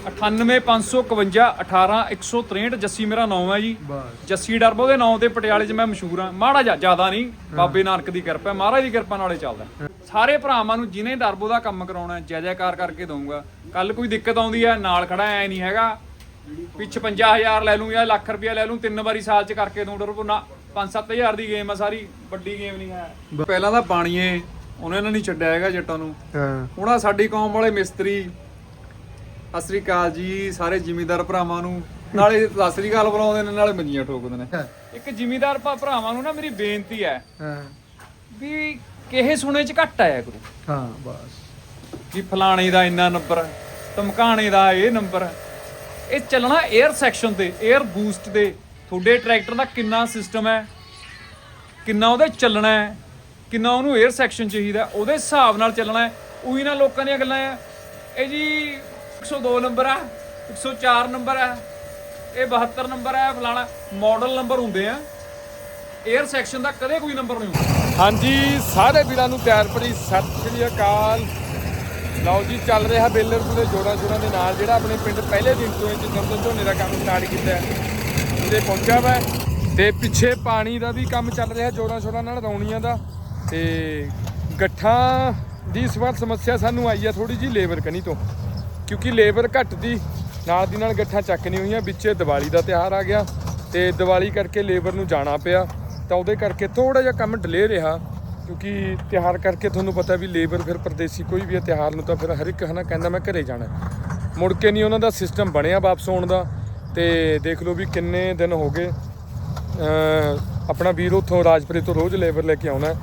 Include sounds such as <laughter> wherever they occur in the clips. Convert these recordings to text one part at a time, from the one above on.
98551 18163 ਜੱਸੀ ਮੇਰਾ ਨਾਮ ਹੈ ਜੀ। ਜੱਸੀ ਡਰਬੋ ਦੇ ਨਾਮ ਤੇ ਪਟਿਆਲੇ 'ਚ ਮੈਂ ਮਸ਼ਹੂਰ ਹਾਂ। ਮਾੜਾ ਜਿਹਾ ਜ਼ਿਆਦਾ ਨਹੀਂ ਬਾਬੇ ਨਾਨਕ ਦੀ ਕਿਰਪਾ ਮਹਾਰਾਜ ਦੀ ਕਿਰਪਾ ਨਾਲੇ ਚੱਲਦਾ। ਸਾਰੇ ਭਰਾਵਾਂ ਨੂੰ ਜਿਹਨੇ ਡਰਬੋ ਦਾ ਕੰਮ ਕਰਾਉਣਾ ਜੈ ਜੈਕਾਰ ਕਰਕੇ ਦਊਂਗਾ। ਕੱਲ ਕੋਈ ਦਿੱਕਤ ਆਉਂਦੀ ਹੈ ਨਾਲ ਖੜਾ ਐ ਨਹੀਂ ਹੈਗਾ। ਪਿੱਛ 55000 ਲੈ ਲੂੰ ਜਾਂ ਲੱਖ ਰੁਪਇਆ ਲੈ ਲੂੰ ਤਿੰਨ ਵਾਰੀ ਸਾਲ 'ਚ ਕਰਕੇ ਦਊਂ ਡਰਬੋ ਨਾ। 5-7000 ਦੀ ਗੇਮ ਆ ਸਾਰੀ ਵੱਡੀ ਗੇਮ ਨਹੀਂ ਹੈ। ਪਹਿਲਾਂ ਤਾਂ ਬਾਣੀਏ ਉਹਨਾਂ ਨੇ ਨਹੀਂ ਛੱਡਿਆ ਹੈਗਾ ਜੱਟਾਂ ਨੂੰ। ਹਾਂ। ਹੁਣ ਆਹ ਸਾਡੀ ਕੌਮ ਵਾਲੇ ਮਿਸਤਰੀ ਸਤਿ ਸ੍ਰੀ ਅਕਾਲ ਜੀ ਸਾਰੇ ਜ਼ਿਮੀਦਾਰ ਭਰਾਵਾਂ ਨੂੰ। ਨਾਲੇ ਸਤਿ ਸ੍ਰੀ ਬੁਲਾਉਂਦੇ ਨੇ ਨਾਲੇ ਮੰਜੀਆਂ ਠੋਕਦੇ ਨੇ। ਇੱਕ ਜ਼ਿਮੀਦਾਰ ਭਰਾਵਾਂ ਨੂੰ ਨਾ ਮੇਰੀ ਬੇਨਤੀ ਹੈ ਹਾਂ। ਵੀ ਕਿਹੇ ਸੁਣੇ ਚ ਘੱਟ ਆਇਆ ਗੁਰੂ ਹਾਂ ਬਸ। ਫਲਾਣੇ ਦਾ ਇੰਨਾ ਨੰਬਰ ਧਮਕਾਣੇ ਦਾ ਇਹ ਨੰਬਰ ਇਹ ਚੱਲਣਾ 에ਅਰ ਸੈਕਸ਼ਨ ਤੇ 에ਅਰ ਬੂਸਟ ਦੇ ਤੁਹਾਡੇ ਟਰੈਕਟਰ ਦਾ ਕਿੰਨਾ ਸਿਸਟਮ ਹੈ ਕਿੰਨਾ ਉਹਦੇ ਚੱਲਣਾ ਹੈ ਕਿੰਨਾ ਉਹਨੂੰ 에ਅਰ ਸੈਕਸ਼ਨ ਚਾਹੀਦਾ ਉਹਦੇ ਹਿਸਾਬ ਨਾਲ ਚੱਲਣਾ ਹੈ। ਉਹੀ ਨਾ ਲੋਕਾਂ ਦੀਆਂ ਗੱਲਾਂ ਆ ਇਹ ਜੀ 102 ਨੰਬਰ ਆ 104 ਨੰਬਰ ਆ, ਇਹ 72 ਨੰਬਰ ਆ ਫਲਾਣਾ ਮਾਡਲ ਨੰਬਰ ਹੁੰਦੇ ਆ। 에ਅਰ ਸੈਕਸ਼ਨ ਦਾ ਕਦੇ ਕੋਈ ਨੰਬਰ ਨਹੀਂ ਹੁੰਦਾ। ਹਾਂਜੀ, ਸਾਰੇ ਵੀਰਾਂ ਨੂੰ ਪਿਆਰ ਭਰੀ ਸਤਿ ਸ੍ਰੀ ਅਕਾਲ। ਲਓ ਜੀ, ਚੱਲ ਰਿਹਾ ਬੇਲਰ ਪੂਰੇ ਜੋਰਾਂ ਜੋਰਾਂ ਦੇ ਨਾਲ, ਜਿਹੜਾ ਆਪਣੇ ਪਿੰਡ ਪਹਿਲੇ ਦਿਨ ਤੋਂ ਇਹ ਜਿੱਦਾਂ ਤੋਂ ਝੋਨੇ ਦਾ ਕੰਮ ਸਟਾਰਟ ਕੀਤਾ ਹੈ, ਉਹਦੇ ਪਹੁੰਚਿਆ ਵਾ ਤੇ ਪਿੱਛੇ ਪਾਣੀ ਦਾ ਵੀ ਕੰਮ ਚੱਲ ਰਿਹਾ ਜੋਰਾਂ ਸ਼ੋਰਾਂ ਨਾਲ, ਰੌਣੀਆਂ ਦਾ। ਤੇ ਗੱਠਾਂ ਦੀ ਇਸ ਵਾਰ ਸਮੱਸਿਆ ਸਾਨੂੰ ਆਈ ਆ ਥੋੜੀ ਜੀ ਲੇਬਰ ਕਨੀ ਤੋਂ। ਕਿਉਂਕਿ ਲੇਬਰ ਘੱਟ ਦੀ ਨਾਲ ਦੀ ਨਾਲ ਗੱਠਾਂ ਚੱਕ ਨਹੀਂ ਹੋਈਆਂ, ਵਿੱਚ ਦੀਵਾਲੀ ਦਾ ਤਿਉਹਾਰ ਆ ਗਿਆ ਤੇ ਦੀਵਾਲੀ ਕਰਕੇ ਲੇਬਰ ਨੂੰ ਜਾਣਾ ਪਿਆ। ਤਾਂ ਉਹਦੇ ਕਰਕੇ ਥੋੜਾ ਜਿਹਾ ਕੰਮ ਡਿਲੇ ਰਿਹਾ, ਕਿਉਂਕਿ ਤਿਉਹਾਰ ਕਰਕੇ ਤੁਹਾਨੂੰ ਪਤਾ ਵੀ ਲੇਬਰ ਫਿਰ ਪਰਦੇਸੀ ਕੋਈ ਵੀ ਹੈ ਤਿਉਹਾਰ ਨੂੰ ਤਾਂ ਫਿਰ ਹਰ ਇੱਕ ਹਨਾ ਕਹਿੰਦਾ ਮੈਂ ਘਰੇ ਜਾਣਾ। ਮੁੜ ਕੇ ਨਹੀਂ ਉਹਨਾਂ ਦਾ ਸਿਸਟਮ ਬਣਿਆ ਵਾਪਸ ਆਉਣ ਦਾ ਤੇ ਦੇਖ ਲਓ ਵੀ ਕਿੰਨੇ ਦਿਨ ਹੋ ਗਏ ਆਪਣਾ ਵੀਰ ਉੱਥੋਂ ਰਾਜਪੁਰੇ ਤੋਂ ਰੋਜ਼ ਲੇਬਰ ਲੈ ਕੇ ਆਉਣਾ।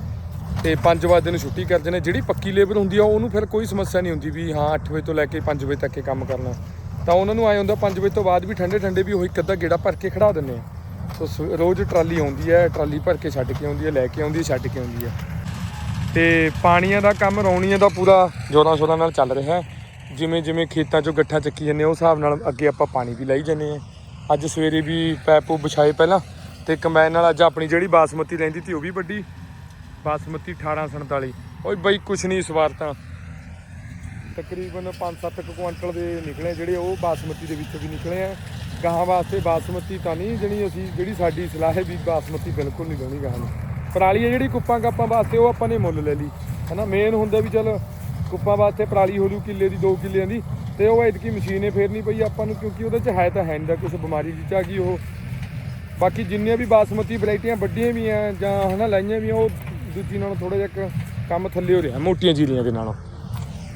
ਤੇ 5 ਵਜੇ ਨੂੰ ਛੁੱਟੀ ਕਰਦੇ ਨੇ। ਜਿਹੜੀ ਪੱਕੀ ਲੇਬਰ ਹੁੰਦੀ ਆ ਉਹਨੂੰ ਫਿਰ ਕੋਈ ਸਮੱਸਿਆ ਨਹੀਂ ਹੁੰਦੀ ਵੀ ਹਾਂ 8 ਵਜੇ ਤੋਂ ਲੈ ਕੇ 5 ਵਜੇ ਤੱਕ ਇਹ ਕੰਮ ਕਰਨਾ। ਤਾਂ ਉਹਨਾਂ ਨੂੰ ਆਏ ਹੁੰਦਾ 5 ਵਜੇ ਤੋਂ ਬਾਅਦ ਵੀ ਠੰਡੇ ਠੰਡੇ ਵੀ ਉਹ ਇੱਕ ਅੱਧਾ ਗੇੜਾ ਭਰ ਕੇ ਖੜਾ ਦਿੰਦੇ ਆ। ਸੋ ਸ- ਰੋਜ਼ ਟਰਾਲੀ ਆਉਂਦੀ ਹੈ ਟਰਾਲੀ ਭਰ ਕੇ ਛੱਡ ਕੇ ਆਉਂਦੀ ਹੈ ਲੈ ਕੇ ਆਉਂਦੀ ਹੈ ਛੱਡ ਕੇ ਆਉਂਦੀ ਹੈ ਤੇ ਪਾਣੀਆਂ ਦਾ ਕੰਮ ਰੌਣੀਆਂ ਦਾ ਪੂਰਾ ਜੋਰਾਂ ਸ਼ੋਰਾਂ ਨਾਲ ਚੱਲ ਰਿਹਾ। ਹੈ ਜਿਵੇਂ ਜਿਵੇਂ ਖੇਤਾਂ 'ਚੋਂ ਗੱਠਾਂ ਚੱਕੀ ਜਾਂਦੇ ਆ, ਉਸ ਹਿਸਾਬ ਨਾਲ ਅੱਗੇ ਆਪਾਂ ਪਾਣੀ ਵੀ ਲਾਈ ਜਾਂਦੇ ਆ। ਅੱਜ ਸਵੇਰੇ ਵੀ ਪੈਪੂ ਵਿਛਾਏ ਪਹਿਲਾਂ ਤੇ ਕੰਬਾਈਨ ਨਾਲ ਅੱਜ ਆਪਣੀ ਜਿਹੜੀ ਬਾਸਮਤੀ ਰਹਿੰਦੀ ਸੀ ਉਹ ਵੀ ਵੱਡੀ ਬਾਸਮਤੀ 1847 ਓਏ ਬਈ ਕੁਛ ਨਹੀਂ ਇਸ ਵਾਰ ਤਾਂ ਤਕਰੀਬਨ 5-7 ਕੁਆਂਟਲ ਦੇ ਨਿਕਲੇ ਜਿਹੜੇ ਉਹ ਬਾਸਮਤੀ ਦੇ ਵਿੱਚੋਂ ਵੀ ਨਿਕਲੇ ਆ। ਗਾਹਾਂ ਵਾਸਤੇ ਬਾਸਮਤੀ ਤਾਂ ਨਹੀਂ ਜਣੀ ਅਸੀਂ, ਜਿਹੜੀ ਸਾਡੀ ਸਲਾਹ ਹੈ ਵੀ ਬਾਸਮਤੀ ਬਿਲਕੁਲ ਨਹੀਂ ਲਾਉਣੀ ਗਾਹਾਂ ਨੂੰ। ਪਰਾਲੀ ਹੈ ਜਿਹੜੀ ਕੁੱਪਾਂ ਕਾਪਾਂ ਵਾਸਤੇ, ਉਹ ਆਪਾਂ ਨੇ ਮੁੱਲ ਲੈ ਲਈ। ਹਨਾ ਮੇਨ ਹੁੰਦਾ ਵੀ ਚਲ ਕੁੱਪਾਂ ਵਾਸਤੇ ਪਰਾਲੀ ਹੋ ਜੂ ਕਿੱਲੇ ਦੀ 2 ਕਿੱਲਿਆਂ ਦੀ। ਤੇ ਉਹ ਐਤਕੀ ਮਸ਼ੀਨੇ ਫੇਰਨੀ ਪਈ ਆਪਾਂ ਨੂੰ, ਕਿਉਂਕਿ ਉਹਦੇ ਚ ਹੈ ਤਾਂ ਹੈ ਨਹੀਂ ਦਾ ਕੁਝ ਬਿਮਾਰੀ ਜੀ ਚ ਆ ਗਈ ਉਹ। ਬਾਕੀ ਜਿੰਨੀਆਂ ਵੀ ਬਾਸਮਤੀ ਵੈਰਾਈਟੀਆਂ ਵੱਡੀਆਂ ਵੀ ਆ ਜਾਂ ਹਨਾ, ਲਾਈਆਂ ਵੀ ਆ, ਉਹ ਦੂਜੀ ਨਾਲੋਂ ਥੋੜਾ ਜਿਹਾ ਕੁ ਕੰਮ ਥੱਲੇ ਹੋ ਰਿਹਾ, ਮੋਟੀਆਂ ਜੀਰੀਆਂ ਦੇ ਨਾਲੋਂ।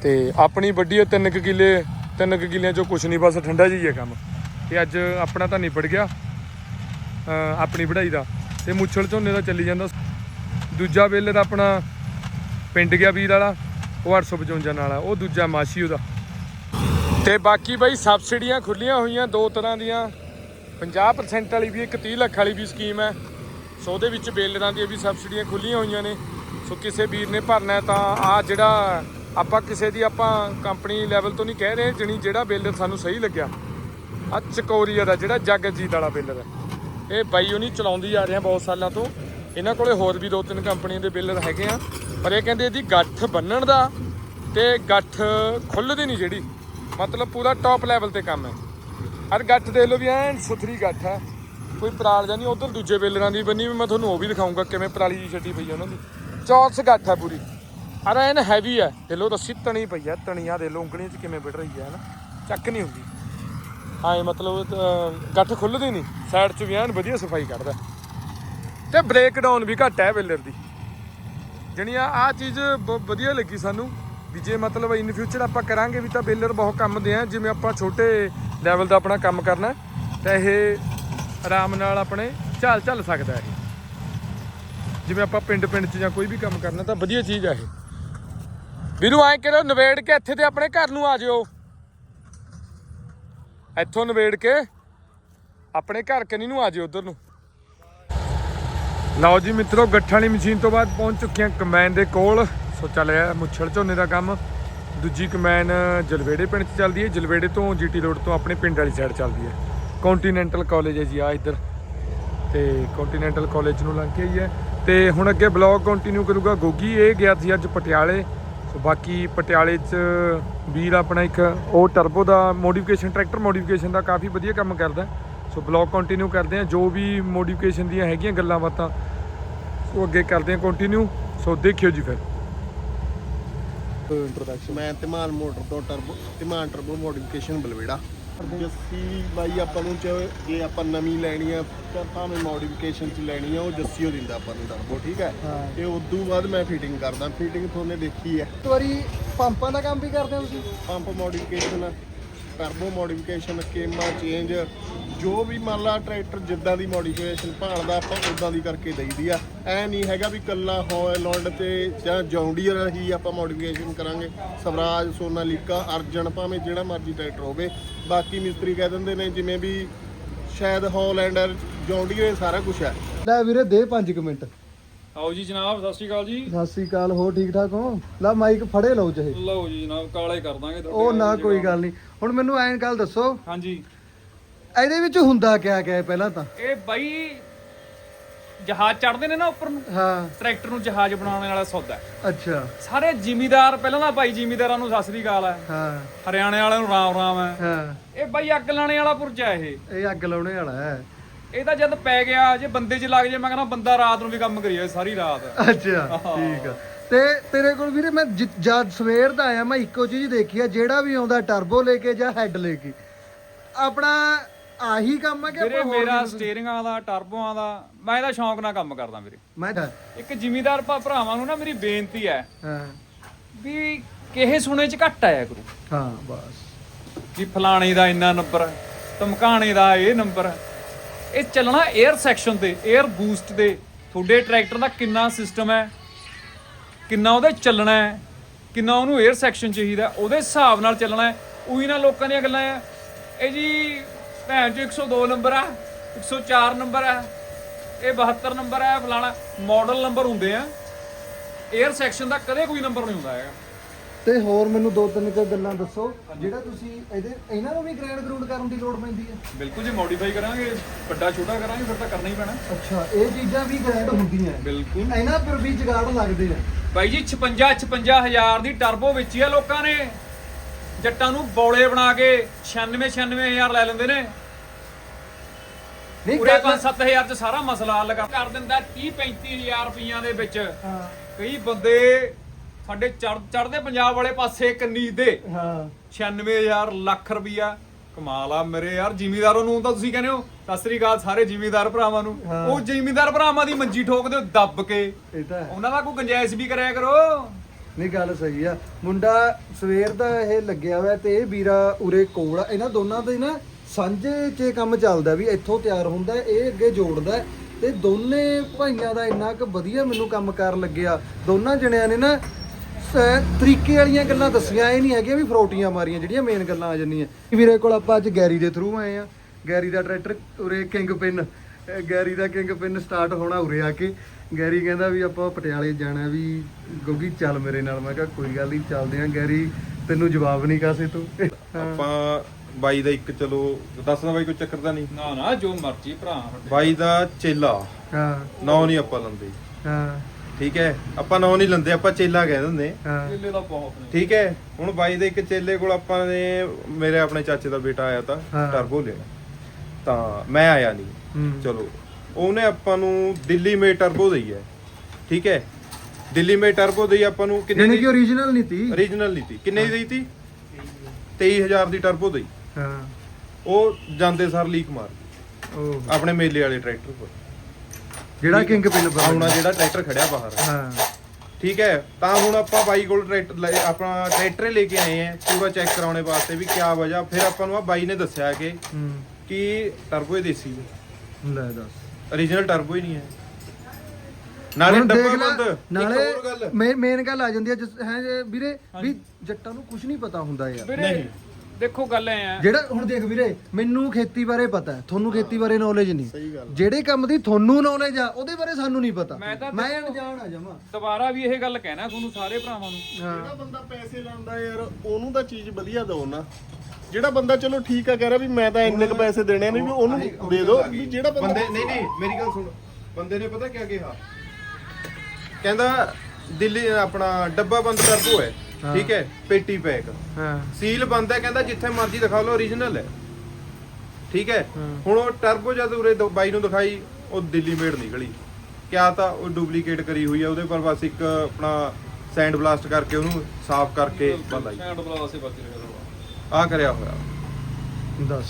ਤੇ ਆਪਣੀ ਵੱਡੀ ਹੈ 3 ਕਿੱਲੇ 3 ਕਿੱਲਿਆਂ ਚੋਂ ਕੁਝ ਨਹੀਂ, ਬਸ ਠੰਡਾ ਜਿਹਾ ਹੈ ਕੰਮ। ਤੇ ਅੱਜ ਆਪਣਾ ਤਾਂ ਨਿਬੜ ਗਿਆ ਆਪਣੀ ਵਢਾਈ ਦਾ। ਤੇ ਮੁੱਛਲ ਝੋਨੇ ਦਾ ਚੱਲੀ ਜਾਂਦਾ। ਦੂਜਾ ਬੇਲਰ ਆਪਣਾ ਪਿੰਡ ਗਿਆ ਵੀਰ ਵਾਲਾ, ਉਹ 855 ਨਾਲ ਆ, ਉਹ ਦੂਜਾ ਮਾਸ਼ੀ ਉਹਦਾ। ਤੇ ਬਾਕੀ ਬਈ ਸਬਸਿਡੀਆਂ ਖੁੱਲੀਆਂ ਹੋਈਆਂ, ਦੋ ਤਰ੍ਹਾਂ ਦੀਆਂ। 50% ਵਾਲੀ ਵੀ, ਇੱਕ 30 ਲੱਖ ਵਾਲੀ ਵੀ ਸਕੀਮ ਹੈ। ਸੋ ਉਹਦੇ ਵਿੱਚ ਬੇਲਰਾਂ ਦੀਆਂ ਵੀ ਸਬਸਿਡੀਆਂ ਖੁੱਲੀਆਂ ਹੋਈਆਂ ਨੇ। ਸੋ ਕਿਸੇ ਵੀਰ ਨੇ ਭਰਨਾ ਤਾਂ ਆ ਜਿਹੜਾ ਆਪਾਂ ਕਿਸੇ ਦੀ ਆਪਾਂ ਕੰਪਨੀ ਲੈਵਲ ਤੋਂ ਨਹੀਂ ਕਹਿ ਰਹੇ, ਜਣੀ ਜਿਹੜਾ ਬੇਲਰ ਸਾਨੂੰ ਸਹੀ ਲੱਗਿਆ। ਆ ਚਕੋਰੀਆ ਦਾ ਜਿਹੜਾ ਜਗਜੀਤ ਵਾਲਾ ਬੇਲਰ ਹੈ। ਇਹ ਬਾਈ ਉਹਨੀ ਚਲਾਉਂਦੀ ਆ ਰਿਹਾ ਬਹੁਤ ਸਾਲਾਂ ਤੋਂ। ਇਹਨਾਂ ਕੋਲੇ ਹੋਰ ਵੀ ਦੋ ਤਿੰਨ ਕੰਪਨੀਆਂ ਦੇ ਬੇਲਰ ਹੈਗੇ ਆ। ਪਰ ਇਹ ਕਹਿੰਦੇ ਇਹਦੀ ਗੱਠ ਬੰਨਣ ਦਾ ਤੇ ਗੱਠ ਖੁੱਲਦੀ ਨਹੀਂ ਜਿਹੜੀ। ਮਤਲਬ ਪੂਰਾ ਟੌਪ ਲੈਵਲ ਤੇ ਕੰਮ ਹੈ। ਹਰ ਗੱਠ ਦੇਖ ਲਓ ਵੀ ਐਨ ਸੁਥਰੀ ਗੱਠ ਹੈ। ਕੋਈ ਪਰਾਲ ਜਾਂ ਨਹੀਂ, ਉਧਰ ਦੂਜੇ ਬੇਲਰਾਂ ਦੀ ਬੰਨੀ ਵੀ ਮੈਂ ਤੁਹਾਨੂੰ ਉਹ ਵੀ ਦਿਖਾਉਂਗਾ ਕਿਵੇਂ ਪਰਾਲੀ ਜੀ ਛੱਡੀ ਪਈ ਹੈ ਉਹਨਾਂ ਦੀ। ਚੌਰਸ ਗੱਠ ਹੈ ਪੂਰੀ। ਅਰ ਐਨ ਹੈਵੀ ਹੈ ਦੇ ਲੋ ਰੱਸੀ ਤਣੀ ਪਈ ਹੈ ਤਣੀਆਂ ਦੇ ਲੋ ਉਂਗਲੀਆਂ 'ਚ ਕਿਵੇਂ ਵਿੜ ਰਹੀ ਹੈ ਨਾ ਚੱਕ ਨਹੀਂ ਹੁੰਦੀ। ਹਾਂ ਮਤਲਬ ਗੱਠ ਖੁੱਲਦੀ ਨਹੀਂ। ਸਾਈਡ 'ਚ ਵੀ ਐਨ ਵਧੀਆ ਸਫ਼ਾਈ ਕਰਦਾ। ਤੇ ਬ੍ਰੇਕ ਡਾਊਨ ਵੀ ਘੱਟ ਹੈ ਬੇਲਰ ਦੀ। ਜਣੀਆਂ ਆ ਚੀਜ਼ ਬਹੁਤ ਵਧੀਆ ਲੱਗੀ ਸਾਨੂੰ। ਵੀ ਜੇ ਮਤਲਬ ਇਨ ਫਿਊਚਰ ਆਪਾਂ ਕਰਾਂਗੇ ਵੀ ਤਾਂ ਬੇਲਰ ਬਹੁਤ ਕੰਮ ਦੇ ਆ। ਜਿਵੇਂ ਆਪਾਂ ਛੋਟੇ ਲੈਵਲ ਦਾ ਆਪਣਾ ਕੰਮ ਕਰਨਾ। ਤਾਂ ਇਹ ਆਰਾਮ ਨਾਲ ਆਪਣੇ ਚੱਲ ਝੱਲ ਸਕਦਾ ਇਹ। ਜਿਵੇਂ ਆਪਾਂ ਪਿੰਡ ਪਿੰਡ 'ਚ ਜਾਂ ਕੋਈ ਵੀ ਕੰਮ ਕਰਨਾ ਤਾਂ ਵਧੀਆ ਚੀਜ਼ ਹੈ ਇਹ। ਵੀਰੂ, ਐਂ ਕਰੋ ਨਵੇੜ ਕੇ ਇੱਥੇ ਤੇ ਆਪਣੇ ਘਰ ਨੂੰ ਆ ਜਿਓ। ਇੱਥੋਂ ਨਵੇੜ ਕੇ ਆਪਣੇ ਘਰ ਕਨੀ ਨੂੰ ਆ ਜਿਓ ਉਧਰ ਨੂੰ। ਲਓ ਜੀ ਮਿੱਤਰੋ, ਗੱਠਾਂ ਵਾਲੀ ਮਸ਼ੀਨ ਤੋਂ ਬਾਅਦ ਪਹੁੰਚ ਚੁੱਕੇ ਹਾਂ ਕੰਬਾਈਨ ਦੇ ਕੋਲ। ਸੋ ਚੱਲ ਰਿਹਾ ਮੁੱਛੜ ਝੋਨੇ ਦਾ ਕੰਮ। ਦੂਜੀ ਕੰਬਾਈਨ ਜਲਵੇੜੇ ਪਿੰਡ 'ਚ ਚੱਲਦੀ ਹੈ। ਜਲਵੇੜੇ ਤੋਂ ਜੀਟੀ ਰੋਡ ਤੋਂ ਆਪਣੇ ਪਿੰਡ ਵਾਲੀ ਸਾਈਡ ਚੱਲਦੀ ਹੈ। ਕੰਟੀਨੈਂਟਲ ਕਾਲਜ ਹੈ ਜੀ ਆ ਇੱਧਰ। ਤੇ ਕੰਟੀਨੈਂਟਲ ਕਾਲਜ ਨੂੰ ਲੰਘ ਕੇ ਹੀ ਹੈ। ਤੇ ਹੁਣ ਅੱਗੇ ਬਲੌਗ ਕੰਟੀਨਿਊ ਕਰੂਗਾ। ਗੋਗੀ ਇਹ ਗਿਆ ਸੀ ਅੱਜ ਪਟਿਆਲੇ। ਸੋ ਬਾਕੀ ਪਟਿਆਲੇ 'ਚ ਵੀਰ ਆਪਣਾ ਇੱਕ ਉਹ ਟਰਬੋ ਦਾ ਮੋਡੀਫਿਕੇਸ਼ਨ ਟਰੈਕਟਰ ਮੋਡੀਫਿਕੇਸ਼ਨ ਦਾ ਕਾਫੀ ਵਧੀਆ ਕੰਮ ਕਰਦਾ। ਸੋ ਬਲੌਗ ਕੰਟੀਨਿਊ ਕਰਦੇ ਆ ਜੋ ਵੀ ਮੋਡੀਫਿਕੇਸ਼ਨ ਦੀਆਂ ਹੈਗੀਆਂ ਗੱਲਾਂ ਬਾਤਾਂ ਉਹ ਅੱਗੇ ਕਰਦੇ ਆ ਕੰਟੀਨਿਊ ਸੋ ਦੇਖਿਓ ਜੀ ਫਿਰ। ਇੰਟਰੋਡਕਸ਼ਨ ਮੈਂ ਧਮਾਨ ਮੋਟਰ ਤੋਂ turbo Dhaman turbo modification Balwera. Jassi ਬਾਈ ਆਪਾਂ ਨੂੰ ਚ ਜੇ ਆਪਾਂ ਨਵੀਂ ਲੈਣੀ ਆ ਤਾਂ ਭਾਵੇਂ ਮੋਡੀਫਿਕੇਸ਼ਨ ਚ ਲੈਣੀ ਆ ਉਹ ਜੱਸੀ ਹੋ ਦਿੰਦਾ ਆਪਾਂ ਨੂੰ ਟਰਬੋ ਠੀਕ ਹੈ? ਤੇ ਉਦੋਂ ਬਾਅਦ ਮੈਂ ਫਿਟਿੰਗ ਕਰਦਾ। ਫਿਟਿੰਗ ਤੁਹਾਨੇ ਦੇਖੀ ਹੈ। ਇੱਕ ਵਾਰੀ ਪੰਪਾਂ ਦਾ ਕੰਮ ਵੀ ਕਰਦੇ ਹੋ ਤੁਸੀਂ? ਪੰਪ ਮੋਡੀਫਿਕੇਸ਼ਨ ਟਰਬੋ ਮੋਡੀਫਿਕੇਸ਼ਨ ਕੇਮਾ ਚੇਂਜ ਜੋ ਵੀ ਮੰਨ ਲਾ ਟਰੈਕਟਰ ਜਿੱਦਾਂ ਦੀ ਮੋਡੀਫਿਕੇਸ਼ਨ ਭਾਲਦਾ ਆਪਾਂ ਉਦਾਂ ਦੀ ਕਰਕੇ ਦਈਦੀ ਆ। ਐ ਨਹੀਂ ਹੈਗਾ ਵੀ ਕੱਲਾ ਹੋਇਲਡ ਤੇ ਜਾਂ ਜੌਂਡੀਅਰ ਹੀ ਆਪਾਂ ਮੋਡੀਫਿਕੇਸ਼ਨ ਕਰਾਂਗੇ। ਸਵਰਾਜ ਸੋਨਾਲੀਕਾ ਅਰਜਨ ਭਾਵੇਂ ਜਿਹੜਾ ਮਰਜ਼ੀ ਟਰੈਕਟਰ ਹੋਵੇ ਬਾਕੀ ਮਿਸਤਰੀ ਕਹਿ ਦਿੰਦੇ ਨੇ ਜਿਵੇਂ ਵੀ ਸ਼ਾਇਦ ਹੌਲੈਂਡਰ ਜੌਂਡੀਅਰ ਸਾਰਾ ਕੁਝ ਹੈ। ਲੈ ਵੀਰੇ ਦੇ 5 ਮਿੰਟ। ਆਓ ਜੀ ਜਨਾਬ ਸਤਿ ਸ਼੍ਰੀ ਅਕਾਲ ਜੀ। ਸਤਿ ਸ੍ਰੀ ਅਕਾਲ ਹੋ ਠੀਕ ਠਾਕ ਹੋ? ਲੈ ਮਾਈਕ ਫੜੇ ਲਓ ਚਾਹੇ ਲਓ ਜੀ ਜਨਾਬ ਕਾਲੇ ਕਰ ਦਾਂਗੇ ਤੁਹਾਡੇ ਉਹ ਨਾ ਕੋਈ। ਗੱਲ ਨਹੀਂ। ਹੁਣ ਮੈਨੂੰ ਐਂ ਗੱਲ ਦੱਸੋ ਹਾਂਜੀ। ਇਹਦੇ ਵਿੱਚ ਹੁੰਦਾ ਕਿਆ ਕਿਆ ਹੈ ਪਹਿਲਾਂ ਤਾਂ? ਇਹ ਬਾਈ ਜਹਾਜ਼ ਚੜਦੇ ਨੇ ਨਾ ਉੱਪਰ ਨੂੰ? ਹਾਂ। ਟਰੈਕਟਰ ਨੂੰ ਜਹਾਜ਼ ਬਣਾਉਣ ਵਾਲਾ ਸੌਦਾ। ਹੈ। ਅੱਛਾ। ਸਾਰੇ ਜ਼ਿਮੀਦਾਰ ਪਹਿਲਾਂ ਤਾਂ ਭਾਈ ਜ਼ਿਮੀਦਾਰਾਂ ਨੂੰ ਸਤਿ ਸ੍ਰੀ ਅਕਾਲ ਹੈ। ਹਾਂ। ਹਰਿਆਣੇ ਵਾਲਿਆਂ ਨੂੰ ਰਾਮ ਰਾਮ ਹੈ। ਹਾਂ। ਇਹ ਬਾਈ ਅੱਗ ਲਾਣੇ ਵਾਲਾ ਪੁਰਜਾ ਇਹ। ਇਹ ਅੱਗ ਲਾਉਣੇ ਵਾਲਾ ਹੈ। ਇਹ ਤਾਂ ਜਦ ਪੈ ਗਿਆ ਜੇ ਬੰਦੇ 'ਚ ਲੱਗ ਜੇ ਮੈਂ ਕਹਿੰਦਾ ਬੰਦਾ ਰਾਤ ਨੂੰ ਵੀ ਕੰਮ ਕਰੀ ਜਾਏ ਸਾਰੀ ਰਾਤ। ਅੱਛਾ ਠੀਕ ਆ। ਤੇ ਤੇਰੇ ਕੋਲ ਵੀਰੇ ਮੈਂ ਜਿ- ਜਦ ਸਵੇਰ ਦਾ ਆਇਆ ਮੈਂ ਇੱਕੋ ਚੀਜ਼ ਦੇਖੀ ਆ ਜਿਹੜਾ ਵੀ ਆਉਂਦਾ ਟਰਬੋ ਲੈ ਕੇ ਜਾਂ ਹੈੱਡ ਲੈ ਕੇ। ਆਪਣਾ ਆਹੀ ਕੰਮ ਹੈ ਕਿ ਆਪਾਂ ਹੋਰ ਮੇਰਾ ਸਟੀਅਰਿੰਗਾਂ ਦਾ ਟਰਬੋਆਂ ਦਾ ਮੈਂ ਇਹਦਾ ਸ਼ੌਂਕ ਨਾਲ ਕੰਮ ਕਰਦਾ ਵੀਰੇ। ਮੈਂ ਤਾਂ ਇੱਕ ਜ਼ਿਮੀਦਾਰ ਭਰਾਵਾਂ ਨੂੰ ਨਾ ਮੇਰੀ ਬੇਨਤੀ ਹੈ ਹਾਂ। ਵੀ ਕਿਹੇ ਸੁਣੇ ਚ ਘੱਟ ਆਇਆ ਕਰੂ। ਹਾਂ ਬਸ। ਕਿ ਫਲਾਣੇ ਦਾ ਇੰਨਾ ਨੰਬਰ ਧਮਕਾਣੇ ਦਾ ਇਹ ਨੰਬਰ ਇਹ ਚੱਲਣਾ 에ਅਰ ਸੈਕਸ਼ਨ ਤੇ 에ਅਰ ਬੂਸਟ ਦੇ ਤੁਹਾਡੇ ਟਰੈਕਟਰ ਦਾ ਕਿੰਨਾ ਸਿਸਟਮ ਹੈ ਕਿੰਨਾ ਉਹਦੇ ਚੱਲਣਾ ਹੈ ਕਿੰਨਾ ਉਹਨੂੰ 에ਅਰ ਸੈਕਸ਼ਨ ਚਾਹੀਦਾ ਉਹਦੇ ਹਿਸਾਬ ਨਾਲ ਚੱਲਣਾ ਹੈ ਉਹੀ ਨਾ ਲੋਕਾਂ ਦੀਆਂ ਗੱਲਾਂ ਆ ਇਹ ਜੀ ਭੈਣ ਚੋ 102 ਨੰਬਰ ਆ 104 ਨੰਬਰ ਆ ਇਹ 72 ਨੰਬਰ ਆ ਫਲਾਣਾ ਮਾਡਲ ਨੰਬਰ ਹੁੰਦੇ ਆ। 에ਅਰ ਸੈਕਸ਼ਨ ਦਾ ਕਦੇ ਕੋਈ ਨੰਬਰ ਨਹੀਂ ਹੁੰਦਾ ਹੈਗਾ। ਤੇ ਹੋਰ ਮੈਨੂੰ ਦੋ ਤਿੰਨ ਕੁ ਗੱਲਾਂ ਦੱਸੋ ਜਿਹੜਾ ਤੁਸੀਂ ਇਹਦੇ ਇਹਨਾਂ ਨੂੰ ਵੀ ਗ੍ਰੈਂਡ ਗਰੂਡ ਕਰਨ ਦੀ ਲੋੜ ਪੈਂਦੀ ਹੈ ਬਿਲਕੁਲ ਜੀ ਮੋਡੀਫਾਈ ਕਰਾਂਗੇ ਵੱਡਾ ਛੋਟਾ ਕਰਾਂਗੇ ਫਿਰ ਤਾਂ ਕਰਨਾ ਹੀ ਪੈਣਾ। ਅੱਛਾ ਇਹ ਚੀਜ਼ਾਂ ਵੀ ਗ੍ਰੈਂਡ ਹੁੰਦੀਆਂ ਬਿਲਕੁਲ। ਇਹਨਾਂ ਪਰ ਵੀ ਜਗਾੜ ਲੱਗਦੇ ਆ। ਬਾਈ ਜੀ 56 56 ਹਜ਼ਾਰ ਦੀ ਟਰਬੋ ਵੇਚੀ ਆ ਲੋਕਾਂ ਨੇ। ਜੱਟਾਂ ਨੂੰ ਬੌਲੇ ਬਣਾ ਕੇ 96 96 ਹਜ਼ਾਰ ਲੈ ਲੈਂਦੇ ਨੇ। ਨਹੀਂ ਪੂਰੇ ਗੱਲ- 5-7000 ਚ ਸਾਰਾ ਮਸਲਾ ਹੱਲ ਕਰ ਕਰ ਦਿੰਦਾ 30-35 ਹਜ਼ਾਰ ਰੁਪਈਆਂ ਦੇ ਵਿੱਚ। ਹਾਂ। ਕਈ ਬੰਦੇ ਸਾਡੇ ਚੜ ਚੜਦੇ ਪੰਜਾਬ ਵਾਲੇ ਪਾਸੇ ਕੰਨੀ ਦੇ। ਹਾਂ। 96000 ਲੱਖ ਰੁਪਈਆ। ਕਮਾਲ ਆ ਮੇਰੇ ਯਾਰ ਜ਼ਿਮੀਦਾਰਾਂ ਨੂੰ ਤਾਂ ਤੁਸੀਂ ਕਹਿੰਦੇ ਹੋ ਸਤਿ ਸ੍ਰੀ ਅਕਾਲ ਸਾਰੇ ਜ਼ਿਮੀਦਾਰ ਭਰਾਵਾਂ ਨੂੰ। ਹਾਂ। ਉਹ ਜ਼ਿਮੀਦਾਰ ਭਰਾਵਾਂ ਦੀ ਮੰਜੀ ਠੋਕਦੇ ਹੋ ਦੱਬ ਕੇ। ਇਹ ਤਾਂ ਹੈ। ਉਹਨਾਂ ਦਾ ਕੋਈ ਗੁੰਜਾਇਸ਼ ਵੀ ਕਰਿਆ ਕਰੋ। ਨਹੀਂ ਗੱਲ ਸਹੀ ਆ। ਮੁੰਡਾ ਸਵੇਰ ਦਾ ਇਹ ਲੱਗਿਆ ਹੋਇਆ ਤੇ ਇਹ ਵੀਰਾ ਉਰੇ ਕੋਲ ਆ। ਇਹਨਾਂ ਦੋਨਾਂ ਦੇ ਨਾ ਸਾਂਝੇ 'ਚ ਇਹ ਕੰਮ ਚੱਲਦਾ ਵੀ ਇੱਥੋਂ ਤਿਆਰ ਹੁੰਦਾ, ਇਹ ਅੱਗੇ ਜੋੜਦਾ ਹੈ। ਤੇ ਦੋਨੇ ਭਾਈਆਂ ਦਾ ਇੰਨਾ ਕੁ ਵਧੀਆ ਮੈਨੂੰ ਕੰਮ ਕਰ ਲੱਗਿਆ। ਦੋਨਾਂ ਜਣਿਆਂ ਨੇ ਨਾ ਸ- ਤਰੀਕੇ ਵਾਲੀਆਂ ਗੱਲਾਂ ਦੱਸੀਆਂ, ਇਹ ਨਹੀਂ ਹੈਗੀਆਂ ਵੀ ਫਰੋਟੀਆਂ ਮਾਰੀਆਂ, ਜਿਹੜੀਆਂ ਮੇਨ ਗੱਲਾਂ ਆ ਜਾਂਦੀਆਂ। ਵੀਰੇ ਕੋਲ ਆਪਾਂ ਅੱਜ ਗੈਰੀ ਦੇ ਥਰੂ ਆਏ ਆ। ਗੈਰੀ ਦਾ ਟਰੈਕਟਰ ਉਰੇ ਕਿੰਗ ਪਿੰਨ ਗੈਰੀ ਦਾ ਕਿੰਗ ਪਿੰਨ ਸਟਾਰਟ ਹੋਣਾ ਉਰੇ ਆ ਕੇ। ਗੈਰੀ ਕਹਿੰਦਾ ਵੀ ਆਪਾਂ ਪਟਿਆਲੇ ਜਾਣਾ ਵੀ, ਗੋਗੀ ਚੱਲ ਮੇਰੇ ਨਾਲ। ਮੈਂ ਕਿਹਾ ਕੋਈ ਗੱਲ ਨਹੀਂ, ਚੱਲਦੇ ਆ। ਗੈਰੀ ਤੈਨੂੰ ਜਵਾਬ ਨਹੀਂ ਕਾਸੇ ਤੋਂ। ਆਪਾਂ ਬਾਈ ਦਾ ਇੱਕ ਚਲੋ ਦੱਸਦਾ ਬਾਈ ਕੋਈ ਚੱਕਰ ਤਾਂ ਨਹੀਂ। ਨਾ ਨਾ ਜੋ ਮਰਜ਼ੀ ਭਰਾ ਬਾਈ ਦਾ ਚੇਲਾ। ਹਾਂ। ਨਾਂ ਨਹੀਂ ਆਪਾਂ ਲੰਦੇ। ਹਾਂ। ਠੀਕ ਹੈ? ਆਪਾਂ ਨਾਂ ਨਹੀਂ ਲੰਦੇ ਆਪਾਂ ਚੇਲਾ ਕਹਿ ਦਿੰਦੇ। ਹਾਂ। ਕਿੱਲੇ ਦਾ ਬਹੁਤ ਨੇ। ਠੀਕ ਹੈ? ਹੁਣ ਬਾਈ ਦੇ ਇੱਕ ਚੇਲੇ ਕੋਲ ਆਪਾਂ ਨੇ ਮੇਰੇ ਆਪਣੇ ਚਾਚੇ ਦਾ ਬੇਟਾ ਆਇਆ ਤਾਂ। ਟਰਬੋ ਲੈਣਾ। ਤਾਂ ਮੈਂ ਆਇਆ ਨਹੀਂ। ਚਲੋ ਉਹਨੇ ਆਪਾਂ ਨੂੰ ਦਿੱਲੀ ਮੇ ਟਰਬੋ ਦਈ ਹੈ। ਠੀਕ ਹੈ? ਦਿੱਲੀ ਮੇ ਟਰਬੋ ਦਈ ਆਪਾਂ ਨੂੰ ਕਿੰਨੇ ਦੀ ਕਿ ਓਰੀਜਨਲ ਨਹੀਂ ਤੀ। Origignal ਨਹੀਂ ਤੀ। ਕਿੰਨੇ ਦੀ ਦਈ ਤੀ? 23000 ਦੀ ਟਰਬੋ ਦਈ। ਹਾਂ। ਉਹ ਜਾਂਦੇ ਸਰ ਲੀਕ ਮਾਰ ਉਹ ਆਪਣੇ ਮੇਲੇ ਵਾਲੇ ਟਰੈਕਟਰ ਕੋਲ। ਜਿਹੜਾ ਕਿੰਗ ਪਿਨ ਆਉਣਾ ਜਿਹੜਾ ਟਰੈਕਟਰ ਖੜਿਆ ਬਾਹਰ। ਹਾਂ। ਠੀਕ ਹੈ। ਤਾਂ ਹੁਣ ਆਪਾਂ ਬਾਈ ਕੋਲ ਟਰੈਕਟਰ ਆਪਣਾ ਟਰੈਕਟਰ ਲੈ ਕੇ ਆਏ ਆ ਪੂਰਾ ਚੈੱਕ ਕਰਾਉਣੇ ਵਾਸਤੇ ਵੀ ਕਿਆ ਵਜ੍ਹਾ। ਫਿਰ ਆਪਾਂ ਨੂੰ ਆ ਬਾਈ ਨੇ ਦੱਸਿਆ ਕਿ ਹੂੰ। ਕਿ ਟਰਬੋ ਹੀ ਦੇਸੀ ਹੈ। ਲੈ ਦੱਸ। origignal ਟਰਬੋ ਹੀ ਨਹੀਂ ਹੈ। ਨਾਲੇ ਡੱਬਾ ਬੰਦ। ਨਾਲੇ ਮੇਨ ਗੱਲ। ਆ ਜਾਂਦੀ ਹੈ ਜਿਸ- ਹੈ ਵੀਰੇ ਵੀ ਜੱਟਾਂ ਨੂੰ ਕੁਝ ਨਹੀਂ ਪਤਾ ਹੁੰਦਾ ਯਾਰ। ਨਹੀਂ। ਦੇਖੋ ਗੱਲ ਐ ਆ। ਜਿਹੜਾ ਹੁਣ ਦੇਖ ਵੀਰੇ ਮੈਨੂੰ ਖੇਤੀ ਬਾਰੇ ਪਤਾ ਹੈ ਤੁਹਾਨੂੰ ਖੇਤੀ ਬਾਰੇ ਨੌਲੇਜ ਨਹੀਂ। ਗੱਲ ਜਿਹੜੇ ਕੰਮ ਦੀ ਤੁਹਾਨੂੰ ਨੌਲੇਜ ਆ ਉਹਦੇ ਬਾਰੇ ਸਾਨੂੰ ਨਹੀਂ ਪਤਾ। ਮੈਂ ਤਾਂ ਮੈਂ ਅਣਜਾਣ ਆ ਜਮਾ। ਦੁਬਾਰਾ ਵੀ ਇਹ ਗੱਲ ਕਹਿਣਾ ਤੁਹਾਨੂੰ ਸਾਰੇ ਭਰਾਵਾਂ ਨੂੰ। ਜਿਹੜਾ ਬੰਦਾ ਪੈਸੇ ਲਾਉਂਦਾ ਯਾਰ ਉਹਨੂੰ ਤਾਂ ਚੀਜ਼ ਵਧੀਆ ਦਿਓ ਨਾ। ਜਿਹੜਾ ਬੰਦਾ ਚਲੋ ਠੀਕ ਆ ਕਹਿ ਰਿਹਾ ਵੀ ਮੈਂ ਤਾਂ ਇੰਨੇ ਕ ਪੈਸੇ ਦੇਣੇ ਨੇ ਵੀ ਉਹਨੂੰ ਦੇ ਦਿਓ। ਵੀ ਜਿਹੜਾ ਬੰਦਾ ਬੰਦੇ ਨਹੀਂ ਨਹੀਂ ਮੇਰੀ ਗੱਲ ਸੁਣ। ਬੰਦੇ ਨੇ ਪਤਾ ਕਿਆ ਕਿਹਾ? ਕਹਿੰਦਾ ਦਿੱਲੀ ਆਪਣਾ ਡੱਬਾ ਬੰਦ ਟਰਬੋ ਹੈ ਹਾਂ। ਠੀਕ ਹੈ ਪੇਟੀ ਪੈਕ। ਹਾਂ। ਸੀਲ ਬੰਦ ਹੈ ਕਹਿੰਦਾ ਜਿੱਥੇ ਮਰਜ਼ੀ ਦਿਖਾ ਲਓ origignal ਹੈ। ਠੀਕ ਹੈ ਹਾਂ। ਹੁਣ ਉਹ ਟਰਬੋ ਜਦ ਉਰੇ ਬਾਈ ਨੂੰ ਦਿਖਾਈ ਉਹ ਦਿੱਲੀ ਮੇਡ ਨਿਕਲੀ। ਕਿਆ ਤਾਂ ਉਹ ਡੁਪਲੀਕੇਟ ਕਰੀ ਹੋਈ ਹੈ ਉਹਦੇ ਪਰ ਬਸ ਇੱਕ ਆਪਣਾ ਸੈਂਡ ਬਲਾਸਟ ਕਰਕੇ ਉਹਨੂੰ ਸਾਫ਼ ਕਰਕੇ ਬੰਦ ਆਈ। ਸੈਂਡ ਬਲਾਸੇ ਬਚ ਰਿਹਾ। ਆ ਕਰਿਆ ਹੋਇਆ। ਦੱਸ।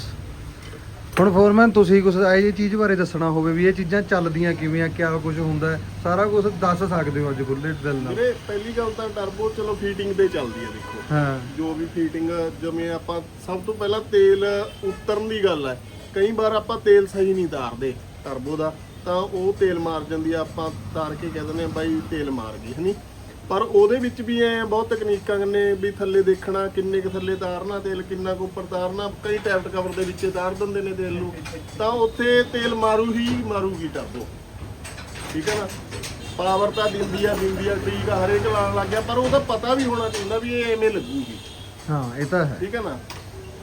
ਹੁਣ ਫੋਰਮੈਨ ਤੁਸੀਂ ਕੁਝ ਇਹ ਚੀਜ਼ ਬਾਰੇ ਦੱਸਣਾ ਹੋਵੇ ਵੀ ਇਹ ਚੀਜ਼ਾਂ ਚੱਲਦੀਆਂ ਕਿਵੇਂ ਆ ਕਿਆ ਕੁਝ ਹੁੰਦਾ ਹੈ, ਸਾਰਾ ਕੁਝ ਦੱਸ ਸਕਦੇ ਹੋ ਅੱਜ ਖੁੱਲੇ ਦਿਲ ਨਾਲ। ਵੀਰੇ ਪਹਿਲੀ ਗੱਲ ਤਾਂ ਟਰਬੋ ਚਲੋ ਫੀਟਿੰਗ ਤੇ ਚੱਲਦੀ ਹੈ ਦੇਖੋ। ਹਾਂ। ਜੋ ਵੀ ਫੀਟਿੰਗ ਜਿਵੇਂ ਆਪਾਂ ਸਭ ਤੋਂ ਪਹਿਲਾਂ ਤੇਲ ਉਤਰਨ ਦੀ ਗੱਲ ਹੈ। ਕਈ ਵਾਰ ਆਪਾਂ ਤੇਲ ਸਹੀ ਨਹੀਂ ਤਾਰਦੇ ਟਰਬੋ ਦਾ ਤਾਂ ਉਹ ਤੇਲ ਮਾਰ ਜਾਂਦੀ ਆ ਆਪਾਂ ਤਾਰ ਕੇ ਕਹਿ ਦਿੰਦੇ ਆ ਬਾਈ ਤੇਲ ਮਾਰ ਗਈ ਹਨੀ ਪਰ ਉਹਦੇ ਵਿੱਚ ਵੀ ਐ ਬਹੁਤ ਤਕਨੀਕਾਂ ਨੇ ਵੀ ਥੱਲੇ ਦੇਖਣਾ ਕਿੰਨੇ ਕੁ ਥੱਲੇ ਤਾਰਨਾ ਤੇਲ ਕਿੰਨਾ ਕੁ ਉੱਪਰ ਤਾਰਨਾ ਕਈ ਟੈਪਟ ਕਵਰ ਦੇ ਵਿੱਚ ਤਾਰ ਦਿੰਦੇ ਨੇ ਤੇਲ ਨੂੰ। ਤਾਂ ਉੱਥੇ ਤੇਲ ਮਾਰੂ ਹੀ ਮਾਰੂਗੀ ਟਰਬੋ। ਠੀਕ ਹੈ ਨਾ? ਪਾਵਰ ਤਾਂ ਦਿੰਦੀ ਆ ਦਿੰਦੀ ਆ ਠੀਕ ਆ ਹਰੇਕ ਲਾਣ ਲੱਗ ਗਿਆ ਪਰ ਉਹਦਾ ਪਤਾ ਵੀ ਹੋਣਾ ਚਾਹੀਦਾ ਵੀ ਇਹ ਐਵੇਂ ਲੱਗੂਗੀ। ਹਾਂ ਇਹ ਤਾਂ ਹੈ। ਠੀਕ ਹੈ ਨਾ?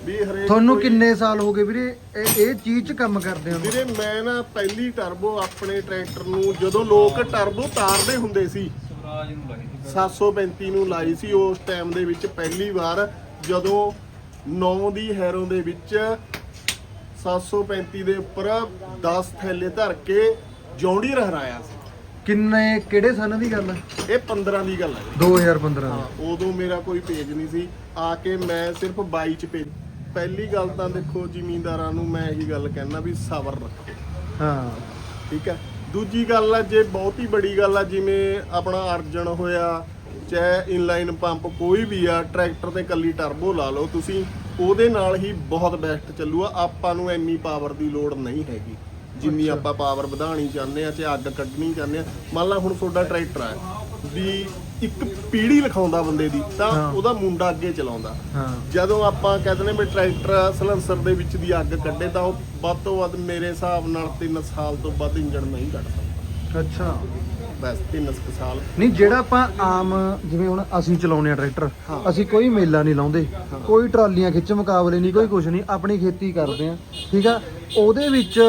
ਵੀ ਹਰੇਕ ਤੁਹਾਨੂੰ ਕਿੰਨੇ ਸਾਲ ਹੋ ਗਏ ਵੀਰੇ? ਇਹ ਇਹ ਚੀਜ਼ 'ਚ ਕੰਮ ਕਰਦੇ ਹੋ? ਵੀਰੇ ਮੈਂ ਨਾ ਪਹਿਲੀ ਟਰਬੋ ਆਪਣੇ ਟਰੈਕਟਰ ਨੂੰ ਜਦੋਂ ਲੋਕ ਟਰਬੋ ਤਾਰਦੇ ਹੁੰਦੇ ਸੀ ਨੂੰ ਲਾਈ 735 ਨੂੰ ਲਾਈ ਸੀ। ਉਸ ਟਾਈਮ ਦੇ ਵਿੱਚ ਪਹਿਲੀ ਵਾਰ ਜਦੋਂ 9 ਦੀ ਹੈਰੋ ਦੇ ਵਿੱਚ 735 ਦੇ ਉੱਪਰ 10 ਥੈਲੇ ਧਰ ਕੇ ਜੌਂਡੀ ਹਰਾਇਆ ਸੀ। ਕਿੰਨੇ ਕਿਹੜੇ ਸਨ ਦੀ ਗੱਲ ਹੈ ਇਹ 15 ਦੀ ਗੱਲ ਹੈ 2015 ਹਾਂ ਉਦੋਂ ਮੇਰਾ ਕੋਈ ਪੇਜ ਨਹੀਂ ਸੀ। ਆ ਕੇ ਮੈਂ ਸਿਰਫ 22 ਚ ਪੇਜ ਪਹਿਲੀ ਗੱਲ ਤਾਂ ਦੇਖੋ ਜ਼ਿਮੀਂਦਾਰਾਂ ਨੂੰ ਮੈਂ ਇਹੀ ਗੱਲ ਕਹਿਣਾ ਵੀ ਸਬਰ ਰੱਖੋ। ਹਾਂ। ਠੀਕ ਹੈ ਦੂਜੀ ਗੱਲ ਆ ਜੇ ਬਹੁਤੀ ਬੜੀ ਗੱਲ ਆ ਜਿਵੇਂ ਆਪਣਾ ਅਰਜਨ ਹੋਇਆ ਚਾਹੇ ਇਨਲਾਈਨ ਪੰਪ ਕੋਈ ਵੀ ਆ ਟਰੈਕਟਰ ਤੇ ਕੱਲੀ ਟਰਬੋ ਲਾ ਲਓ ਤੁਸੀਂ ਉਹਦੇ ਨਾਲ ਹੀ ਬਹੁਤ ਬੈਸਟ ਚੱਲੂਗਾ। ਆਪਾਂ ਨੂੰ ਇੰਨੀ ਪਾਵਰ ਦੀ ਲੋੜ ਨਹੀਂ ਹੈਗੀ। ਜਿੰਨੀ ਆਪਾਂ ਪਾਵਰ ਵਧਾਣੀ ਚਾਹੁੰਦੇ ਆ ਤੇ ਅੱਗ ਕੱਢਣੀ ਚਾਹੁੰਦੇ ਆ। ਮੰਨ ਲਾ ਹੁਣ ਤੁਹਾਡਾ ਟਰੈਕਟਰ ਆ ਵੀ ਇੱਕ ਪੀੜੀ ਲਿਖਾਉਂਦਾ ਬੰਦੇ ਦੀ ਤਾਂ। ਉਹਦਾ ਮੁੰਡਾ ਅੱਗੇ ਚਲਾਉਂਦਾ। ਜਦੋਂ ਆਪਾਂ ਕਹਿੰਦੇ ਨੇ ਵੀ ਟਰੈਕਟਰ ਸਲੈਂਸਰ ਦੇ ਵਿੱਚ ਦੀ ਅੱਗ ਕੱਢੇ ਤਾਂ ਉਹ ਵੱਧ ਤੋਂ ਵੱਧ ਮੇਰੇ ਹਿਸਾਬ ਨਾਲ 3 ਸਾਲ ਤੋਂ ਵੱਧ ਇੰਜਣ ਨਹੀਂ ਕੱਢ ਸਕਦਾ। ਅੱਛਾ। ਬਸ 3 ਸਾਲ। ਨਹੀਂ ਜਿਹੜਾ ਆਪਾਂ ਆਮ ਜਿਵੇਂ ਹੁਣ ਅਸੀਂ ਚਲਾਉਂਦੇ ਆ ਟਰੈਕਟਰ। ਅਸੀਂ ਕੋਈ ਮੇਲਾ ਨਹੀਂ ਲਾਉਂਦੇ ਕੋਈ ਟਰਾਲੀਆਂ ਖਿੱਚ ਮੁਕਾਬਲੇ ਨਹੀਂ ਕੋਈ ਕੁਝ ਨਹੀਂ ਆਪਣੀ ਖੇਤੀ ਕਰਦੇ ਆ ਠੀਕ ਆ? ਉਹਦੇ ਵਿੱਚ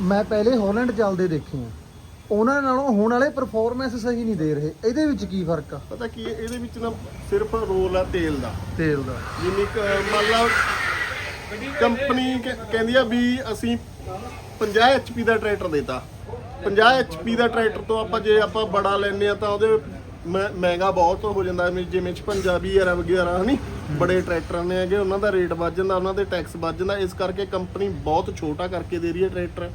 ਮੈਂ ਪਹਿਲੇ ਹਾਲੈਂਡ ਚੱਲਦੇ ਦੇਖੇ ਆ ਉਹਨਾਂ ਨਾਲੋਂ ਹੁਣ ਵਾਲੇ ਪਰਫਾਰਮੈਂਸ ਸਹੀ ਨਹੀਂ ਦੇ ਰਹੇ। ਇਹਦੇ ਵਿੱਚ ਕੀ ਫ਼ਰਕ ਆ? ਪਤਾ ਕੀ ਹੈ, ਇਹਦੇ ਵਿੱਚ ਨਾ ਸਿਰਫ ਰੋਲ ਆ ਤੇਲ ਦਾ। ਤੇਲ ਦਾ। ਜਿੰਨੀ ਕੁ, ਮੰਨ ਲਓ ਕੰਪਨੀ ਕਹਿੰਦੀ ਆ ਵੀ ਅਸੀਂ 50 ਐਚਪੀ ਦਾ ਟਰੈਕਟਰ ਦੇਤਾ। 50 ਐਚਪੀ ਦਾ ਟਰੈਕਟਰ ਤੋਂ ਆਪਾਂ ਜੇ ਆਪਾਂ ਬੜਾ ਲੈਨੇ ਆ ਤਾਂ ਉਹਦੇ ਮ- ਮਹਿੰਗਾ ਬਹੁਤ ਹੋ ਜਾਂਦਾ। ਜਿਵੇਂ- ਜਿਵੇਂ 56 ਵਗੈਰਾ ਵਗੈਰਾ ਹਨੀ? ਬੜੇ ਟਰੈਕਟਰਾਂ ਨੇ ਹੈਗੇ ਉਹਨਾਂ ਦਾ ਰੇਟ ਵੱਧ ਜਾਂਦਾ ਉਹਨਾਂ ਦੇ ਟੈਕਸ ਵੱਧ ਜਾਂਦਾ। ਇਸ ਕਰਕੇ ਕੰਪਨੀ ਬਹੁਤ ਛੋਟਾ ਕਰਕੇ ਦੇ ਰਹੀ ਹੈ ਟਰੈਕਟਰ।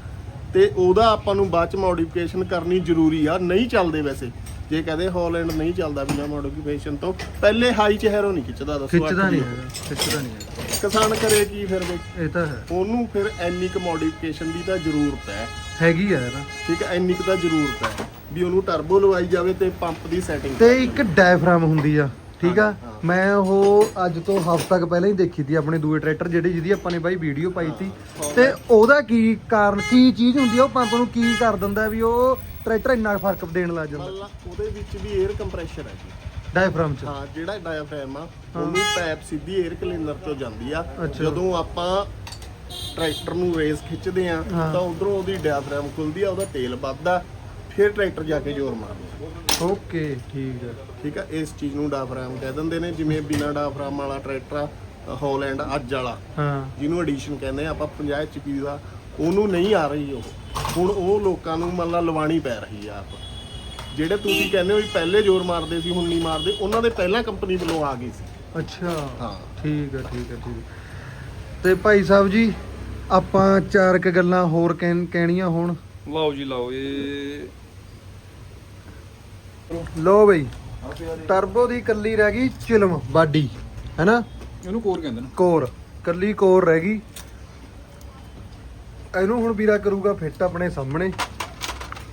ਤੇ ਉਹਦਾ ਆਪਾਂ ਨੂੰ ਬਾਅਦ ਚ ਮੋਡੀਫਿਕੇਸ਼ਨ ਕਰਨੀ ਜ਼ਰੂਰੀ ਆ ਨਹੀਂ ਚੱਲਦੇ ਵੈਸੇ। ਜੇ ਕਹਦੇ ਹਾਲੈਂਡ ਨਹੀਂ ਚੱਲਦਾ ਬਿਨਾ ਮੋਡੀਫਿਕੇਸ਼ਨ ਤੋਂ ਪਹਿਲੇ ਹਾਈ ਚ ਹੈਰੋ ਨਹੀਂ ਖਿੱਚਦਾ ਦੱਸੋ ਖਿੱਚਦਾ ਨਹੀਂ। ਹੈਗਾ ਖਿੱਚਦਾ ਨਹੀਂ ਹੈਗਾ। ਕਿਸਾਨ ਕਰੇ ਕੀ ਫਿਰ ਬਈ ਇਹ ਤਾਂ ਹੈ। ਉਹਨੂੰ ਫਿਰ ਐਨੀ ਕੁ ਮੋਡੀਫਿਕੇਸ਼ਨ ਦੀ ਤਾਂ ਜ਼ਰੂਰਤ ਹੈ। ਹੈਗੀ ਆ ਯਾਰ ਠੀਕ ਹੈ ਐਨੀ ਕੁ ਤਾਂ ਜ਼ਰੂਰਤ ਹੈ ਵੀ ਉਹਨੂੰ ਟਰਬੋ ਲਵਾਈ ਜਾਵੇ ਤੇ ਪੰਪ ਦੀ ਸੈਟਿੰਗ ਤੇ ਇੱਕ ਡਾਇਫਰਾਮ ਹੁੰਦੀ ਆ। ਠੀਕ ਆ। ਮੈਂ ਉਹ ਅੱਜ ਤੋਂ ਹਫ਼ਤਾ ਤੱਕ ਪਹਿਲਾਂ ਹੀ ਦੇਖੀ ਤੀ ਆਪਣੇ ਦੂਏ ਟਰੈਕਟਰ ਜਿਹੜੇ ਜਿਹਦੀ ਆਪਾਂ ਨੇ ਬਾਈ ਵੀਡੀਓ ਪਾਈ ਤੀ ਤੇ ਉਹਦਾ ਕੀ ਕਾਰਨ ਕੀ ਚੀਜ਼ ਹੁੰਦੀ ਆ ਉਹ ਪੰਪ ਨੂੰ ਕੀ ਕਰ ਦਿੰਦਾ ਵੀ ਉਹ ਟਰੈਕਟਰ ਇੰਨਾ ਫ਼ਰਕ ਦੇਣ ਲੱਗ ਜਾਂਦਾ? ਮਤਲਬ ਉਹਦੇ ਵਿੱਚ ਵੀ 에ਅਰ ਕੰਪਰੈਸ਼ਰ ਹੈ ਜੀ। ਡਾਇਫਰਾਮ ਚ? ਹਾਂ ਜਿਹੜਾ ਡਾਇਫਰੈਮ ਆ ਉਹਨੂੰ ਪੈਪ ਸਿੱਧੀ 에ਅਰ ਕਲੀਨਰ ਤੋਂ ਜਾਂਦੀ ਆ। ਅੱਛਾ। ਜਦੋਂ ਆਪਾਂ ਟਰੈਕਟਰ ਨੂੰ ਰੇਸ ਖਿੱਚਦੇ ਆ। ਤਾਂ ਉਧਰੋਂ ਉਹਦੀ ਡਾਇਫਰੈਮ ਖੁੱਲਦੀ ਆ ਉਹਦਾ ਤੇਲ ਵੱਧਦਾ। ਫਿਰ ਟਰੈਕਟਰ ਜਾ ਕੇ ਜ਼ੋਰ ਮਾਰਦਾ ਓਕੇ ਠੀਕ ਹੈ ਠੀਕ ਆ? ਇਸ ਚੀਜ਼ ਨੂੰ ਡਾਇਫਰੈਮ ਕਹਿ ਦਿੰਦੇ ਨੇ ਜਿਵੇਂ ਬਿਨਾ ਡਾਇਫਰੈਮ ਵਾਲਾ ਟਰੈਕਟਰ ਆ ਹੌਲੈਂਡ ਅੱਜ ਵਾਲਾ। ਹਾਂ। ਜਿਹਨੂੰ ਐਡੀਸ਼ਨ ਕਹਿੰਦੇ ਆ ਆਪਾਂ 50 ਐਚਪੀ ਦਾ ਉਹਨੂੰ ਨਹੀਂ ਆ ਰਹੀ ਉਹ। ਹੁਣ ਉਹ ਲੋਕਾਂ ਨੂੰ ਮੰਨ ਲਾ ਲਵਾਣੀ ਪੈ ਰਹੀ ਆ ਆਪ। ਜਿਹੜੇ ਤੁਸੀਂ ਕਹਿੰਦੇ ਹੋ ਵੀ ਪਹਿਲੇ ਜ਼ੋਰ ਮਾਰਦੇ ਸੀ ਹੁਣ ਨਹੀਂ ਮਾਰਦੇ ਉਹਨਾਂ ਦੇ ਪਹਿਲਾਂ ਕੰਪਨੀ ਵੱਲੋਂ ਆ ਗਈ ਸੀ। ਅੱਛਾ। ਹਾਂ। ਠੀਕ ਹੈ ਠੀਕ ਹੈ ਠੀਕ ਹੈ। ਤੇ ਭਾਈ ਸਾਹਿਬ ਜੀ ਆਪਾਂ ਚਾਰ ਕ ਗੱਲਾਂ ਹੋਰ ਕਹਿਣ- ਕਹਿਣੀਆਂ ਹੋਣ। ਲਓ ਜੀ ਲਓ ਇਹ ਲੋ ਬਈ ਟਰਬੋ ਦੀ ਕੱਲੀ ਰਹਿ ਗਈ ਚਿਲਮ ਬਾਡੀ ਹੈਨਾ? ਇਹਨੂੰ ਕੋਰ ਕਹਿੰਦੇ ਨੇ। ਕੋਰ ਕੱਲੀ ਕੋਰ ਰਹਿ ਗਈ। ਇਹਨੂੰ ਹੁਣ ਵੀਰਾ ਕਰੂਗਾ ਫਿੱਟ ਆਪਣੇ ਸਾਹਮਣੇ।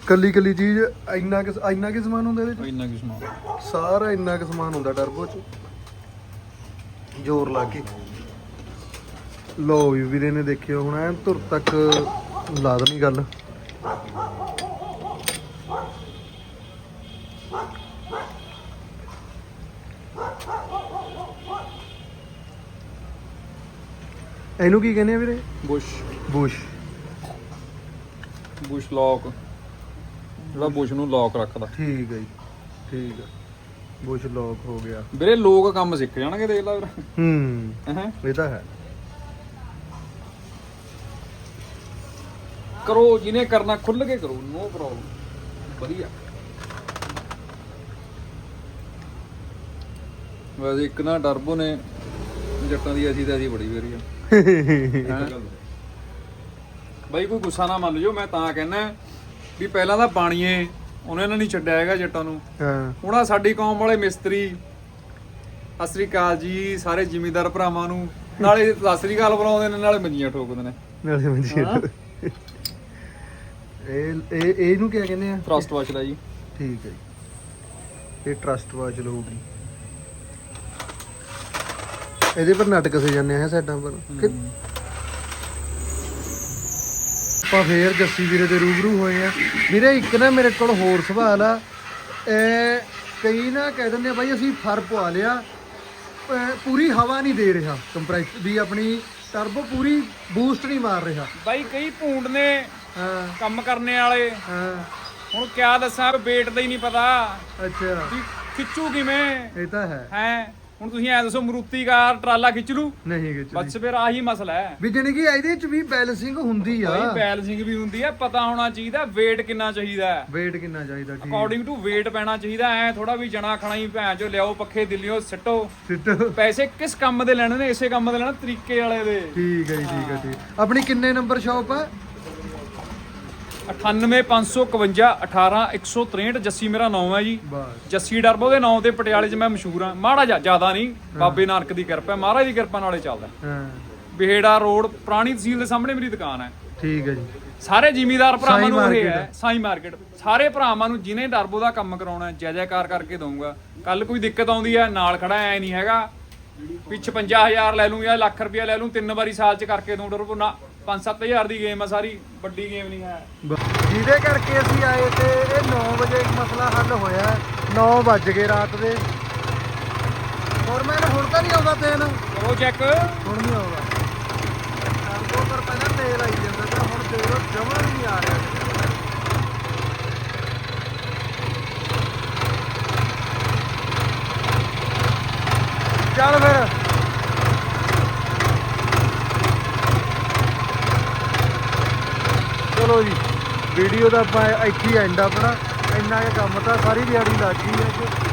ਕੱਲੀ ਕੱਲੀ ਚੀਜ਼ ਇੰਨਾ ਕਿ ਇੰਨਾ ਕਿ ਸਮਾਨ ਹੁੰਦਾ ਇਹਦੇ ਚ? ਇੰਨਾ ਕੀ ਸਮਾਨ। ਸਾਰਾ ਇੰਨਾ ਕੁ ਸਮਾਨ ਹੁੰਦਾ ਟਰਬੋ ਚ। ਜ਼ੋਰ ਲਾ ਕੇ। ਲੋ ਵੀ ਵੀਰੇ ਨੇ ਦੇਖਿਓ ਹੁਣ ਐਨ ਧੁਰ ਤੱਕ ਲਾ ਦੇਣੀ ਗੱਲ। ਇਹਨੂੰ ਕੀ ਕਹਿੰਦੇ ਆ ਵੀਰੇ? ਬੁਸ਼। ਬੁਸ਼। ਬੁਸ਼ ਲੌਕ ਜਿਹੜਾ ਬੁਸ਼ ਨੂੰ ਲੌਕ ਰੱਖਦਾ। ਠੀਕ ਹੈ ਜੀ। ਠੀਕ ਆ। ਬੁਸ਼ ਲੌਕ ਹੋ ਗਿਆ। ਵੀਰੇ ਲੋਕ ਕੰਮ ਸਿੱਖ ਜਾਣਗੇ ਦੇਖ ਲਾ ਵੀਰ। ਹੂੰ। ਹੈਂ? ਇਹ ਤਾਂ ਹੈ। ਕਰੋ ਜਿਹਨੇ ਕਰਨਾ ਖੁੱਲ ਕੇ ਕਰੋ। ਨੋ ਪ੍ਰੋਬਲਮ ਵਧੀਆ। ਵੈਸੇ ਇੱਕ ਨਾ ਟਰਬੋ ਨੇ ਜੱਟਾਂ ਦੀ ਐਸੀ ਤੈਸੀ ਬੜੀ ਵਾਰੀ ਆ। <laughs> ਹੈਂ? ਬਾਈ ਕੋਈ ਗੁੱਸਾ ਨਾ ਮੰਨ ਲਿਓ ਮੈਂ ਤਾਂ ਕਹਿੰਦਾ ਵੀ ਪਹਿਲਾਂ ਤਾਂ ਪਾਣੀਏ ਉਹਨਾਂ ਨੇ ਨਹੀਂ ਛੱਡਿਆ ਹੈਗਾ ਜੱਟਾਂ ਨੂੰ। ਹਾਂ। ਹੁਣ ਸਾਡੀ ਕੌਮ ਵਾਲੇ ਮਿਸਤਰੀ ਸਤਿ ਸ੍ਰੀ ਅਕਾਲ ਜੀ ਸਾਰੇ ਜ਼ਿਮੀਂਦਾਰ ਭਰਾਵਾਂ ਨੂੰ ਨਾਲੇ ਸਤਿ ਸ੍ਰੀ ਅਕਾਲ ਬੁਲਾਉਂਦੇ ਨੇ ਨਾਲੇ ਮੰਜੀਆਂ ਠੋਕਦੇ ਨੇ। ਨਾਲੇ ਮੰਜੀ ਇਹ ਇਹ ਇਹਨੂੰ ਕੀ ਕਹਿੰਦੇ ਆ? ਫਰਸਟ ਵਾਸ਼ ਦਾ ਜੀ ਠੀਕ ਹੈ ਜੀ। ਇਹ ਟਰਸਟ ਵਾਚ ਲਊਗੀ। ਇਹਦੇ ਪਰ ਨਟ ਕਸੇ ਜਾਂਦੇ ਆ ਸਾਈਡਾਂ ਪਰ। ਕਿ- ਆਪਾਂ ਫੇਰ ਜੱਸੀ ਵੀਰੇ ਦੇ ਰੂਬਰੂ ਹੋਏ ਆ। ਵੀਰੇ ਇੱਕ ਨਾ ਮੇਰੇ ਕੋਲ ਹੋਰ ਸਵਾਲ ਆ। ਇਹ ਕਈ ਨਾ ਕਹਿ ਦਿੰਦੇ ਆ ਬਾਈ ਅਸੀਂ ਫਰ ਪਵਾ ਲਿਆ। ਪੂਰੀ ਹਵਾ ਨਹੀਂ ਦੇ ਰਿਹਾ ਕੰਪਰੈਸ ਵੀ ਆਪਣੀ ਟਰਬੋ ਪੂਰੀ ਬੂਸਟ ਨਹੀਂ ਮਾਰ ਰਿਹਾ। ਬਾਈ ਕਈ ਭੂੰਡ ਨੇ ਹਾਂ। ਕੰਮ ਕਰਨੇ ਵਾਲੇ। ਹਾਂ। ਹੁਣ ਕਿਆ ਦੱਸਾਂ ਵੇਟ ਦਾ ਹੀ ਨਹੀਂ ਪਤਾ। ਅੱਛਾ। ਖਿੱਚੂ ਕਿਵੇਂ? ਇਹ ਤਾਂ ਹੈ। ਹੈ? ਹੁਣ ਤੁਸੀਂ ਐ ਦੱਸੋ ਮਰੂਤੀ ਕਾਰ ਟਰਾਲਾ ਖਿੱਚ ਲੂ ਨਹੀਂ ਕਿ ਬਸ ਫਿਰ ਆਹੀ ਮਸਲਾ ਹੈ। ਵੀ ਜਾਣੀ ਕਿ ਇਹਦੇ ਚ ਵੀ ਬੈਲੈਂਸਿੰਗ ਹੁੰਦੀ ਆ। ਬਾਈ ਬੈਲੈਂਸਿੰਗ ਵੀ ਹੁੰਦੀ ਹੈ ਪਤਾ ਹੋਣਾ ਚਾਹੀਦਾ weight ਕਿੰਨਾ ਚਾਹੀਦਾ ਹੈ। weight ਕਿੰਨਾ ਚਾਹੀਦਾ ਠੀਕ। ਅਕੋਰਡਿੰਗ ਟੂ weight ਪੈਣਾ ਚਾਹੀਦਾ ਐ ਥੋੜਾ ਵੀ ਜਣਾ ਖਣਾ ਹੀ ਭੈਣ ਚੋ ਲਿਆਓ ਪੱਖੇ ਦਿੱਲੀਓ ਸਿੱਟੋ। ਸਿੱਟ। ਪੈਸੇ ਕਿਸ ਕੰਮ ਦੇ ਲੈਣੇ ਨੇ ਇਸੇ ਕੰਮ ਦੇ ਲੈਣਾ ਤਰੀਕੇ ਵਾਲੇ ਦੇ। ਠੀਕ ਹੈ ਜੀ ਠੀਕ ਹੈ ਠੀਕ। ਆਪਣੀ ਕਿੰਨੇ ਨੰਬਰ ਸ਼ਾਪ ਆ? 98551 18163 ਜੱਸੀ ਮੇਰਾ ਨਾਮ ਹੈ ਜੀ। ਜੱਸੀ ਡਰਬੋ ਦੇ ਨਾਂ ਤੇ ਪਟਿਆਲੇ 'ਚ ਮੈਂ ਮਸ਼ਹੂਰ ਹਾਂ। ਮਾੜਾ ਜ਼ਿਆਦਾ ਨਹੀਂ ਬਾਬੇ ਨਾਨਕ ਦੀ ਕਿਰਪਾ ਮਹਾਰਾਜ ਦੀ ਕਿਰਪਾ ਨਾਲੇ ਚੱਲਦਾ ਹਾਂ। ਬਿਹੇੜਾ ਰੋਡ ਪੁਰਾਣੀ ਤਹਿਸੀਲ ਦੇ ਸਾਹਮਣੇ ਮੇਰੀ ਦੁਕਾਨ ਹੈ। ਠੀਕ ਹੈ ਜੀ। ਸਾਰੇ ਜ਼ਿਮੀਦਾਰ ਭਰਾਵਾਂ ਨੂੰ ਇਹ ਹੈ ਸਾਈ ਮਾਰਕੀਟ ਸਾਰੇ ਭਰਾਵਾਂ ਨੂੰ ਜਿਨੇ ਡਰਬੋ ਦਾ ਕੰਮ ਕਰਾਉਣਾ ਹੈ ਜੈ ਜੈਕਾਰ ਕਰਕੇ ਦਊਂਗਾ। ਕੱਲ ਕੋਈ ਦਿੱਕਤ ਆਉਂਦੀ ਹੈ ਨਾਲ ਖੜਾ ਐ ਨਹੀਂ ਹੈਗਾ। ਵੀ 55000 ਲੈ ਲੂੰ ਜਾਂ ਲੱਖ ਰੁਪਇਆ ਲੈ ਲੂੰ ਤਿੰਨ ਵਾਰੀ ਸਾਲ ਚ ਕਰਕੇ ਦਊਂ ਡਰਬੋ ਨਾ। 5-7000 ਦੀ ਗੇਮ ਆ ਸਾਰੀ ਵੱਡੀ ਗੇਮ ਨਹੀਂ ਹੈ। ਜਿਹਦੇ ਕਰਕੇ ਅਸੀਂ ਆਏ ਤੇ ਇਹ 9 ਵਜੇ ਮਸਲਾ ਹੱਲ ਹੋਇਆ। 9 ਵੱਜ ਗਏ ਰਾਤ ਦੇ। ਹੋਰ ਮੈਂ ਹੁਣ ਤਾਂ ਨਹੀਂ ਆਉਂਦਾ ਤੇਲ ਕਰੋ ਚੈੱਕ ਹੁਣ ਨਹੀਂ ਆਉਂਦਾ। ਟਰਬੋ ਪਰ ਪਹਿਲਾਂ ਤੇਲ ਆਈ ਜਾਂਦਾ ਤੇ ਹੁਣ ਤੇਲ ਜਮਾ ਨਹੀਂ ਆ ਰਿਹਾ। ਚੱਲ ਫਿਰ। ਚਲੋ ਜੀ ਵੀਡੀਓ ਦਾ ਆਪਾਂ ਇੱਥੇ ਐਂਡ ਆਪਣਾ। ਇੰਨਾ ਕੁ ਕੰਮ ਤਾਂ ਸਾਰੀ ਦਿਹਾੜੀ ਲੱਗ ਗਈ ਅੱਜ